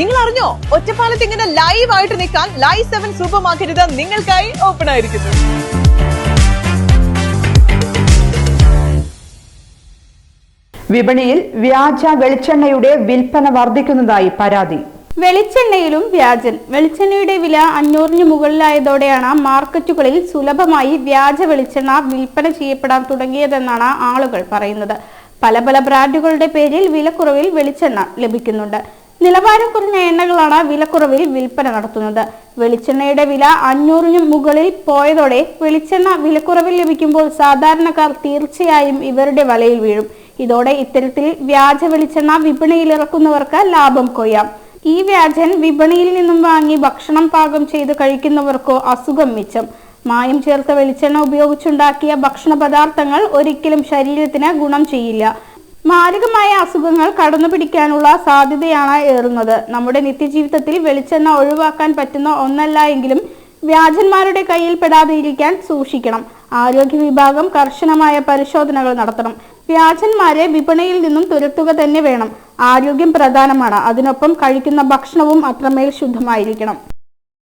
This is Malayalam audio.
നിങ്ങൾ അറിഞ്ഞോ ഒറ്റപ്പാലത്ത് ഇങ്ങനെ ലൈവ് ആയിട്ട് നിൽക്കാൻ ലൈവ് സെവൻ സൂപ്പർ മാർക്കറ്റ് നിങ്ങൾക്കായി ഓപ്പൺ ആയിരിക്കുന്നു. വിപണിയിൽ വ്യാജ വെളിച്ചെണ്ണയുടെ വിൽപ്പന വർദ്ധിക്കുന്നതായി പരാതി. വെളിച്ചെണ്ണയിലും വ്യാജൻ. വെളിച്ചെണ്ണയുടെ വില അഞ്ഞൂറിന് മുകളിലായതോടെയാണ് മാർക്കറ്റുകളിൽ സുലഭമായി വ്യാജ വെളിച്ചെണ്ണ വിൽപ്പന ചെയ്യപ്പെടാൻ തുടങ്ങിയതെന്നാണ് ആളുകൾ പറയുന്നത്. പല പല ബ്രാൻഡുകളുടെ പേരിൽ വിലക്കുറവിൽ വെളിച്ചെണ്ണ ലഭിക്കുന്നുണ്ട്. നിലവാരം കുറഞ്ഞ എണ്ണകളാണ് വിലക്കുറവിൽ വിൽപ്പന നടത്തുന്നത്. വെളിച്ചെണ്ണയുടെ വില അഞ്ഞൂറിന് മുകളിൽ പോയതോടെ വെളിച്ചെണ്ണ വിലക്കുറവിൽ ലഭിക്കുമ്പോൾ സാധാരണക്കാർ തീർച്ചയായും ഇവരുടെ വലയിൽ വീഴും. ഇതോടെ ഇത്തരത്തിൽ വ്യാജ വെളിച്ചെണ്ണ വിപണിയിൽ ഇറക്കുന്നവർക്ക് ലാഭം കൊയ്യാം. ഈ വ്യാജൻ വിപണിയിൽ നിന്നും വാങ്ങി ഭക്ഷണം പാകം ചെയ്ത് കഴിക്കുന്നവർക്കോ അസുഖം മിച്ചം. മായം ചേർത്ത വെളിച്ചെണ്ണ ഉപയോഗിച്ചുണ്ടാക്കിയ ഭക്ഷണ പദാർത്ഥങ്ങൾ ഒരിക്കലും ശരീരത്തിന് ഗുണം ചെയ്യില്ല. മാരകമായ അസുഖങ്ങൾ കടന്നു പിടിക്കാനുള്ള സാധ്യതയാണ് ഏറുന്നത്. നമ്മുടെ നിത്യജീവിതത്തിൽ വെളിച്ചെണ്ണ ഒഴിവാക്കാൻ പറ്റുന്ന ഒന്നല്ല എങ്കിലും വ്യാജന്മാരുടെ കയ്യിൽ പെടാതെയിരിക്കാൻ സൂക്ഷിക്കണം. ആരോഗ്യ വിഭാഗം കർശനമായ പരിശോധനകൾ നടത്തണം. വ്യാജന്മാരെ വിപണിയിൽ നിന്നും തുരത്തുക തന്നെ വേണം. ആരോഗ്യം പ്രധാനമാണ്. അതിനൊപ്പം കഴിക്കുന്ന ഭക്ഷണവും അത്രമേൽ ശുദ്ധമായിരിക്കണം.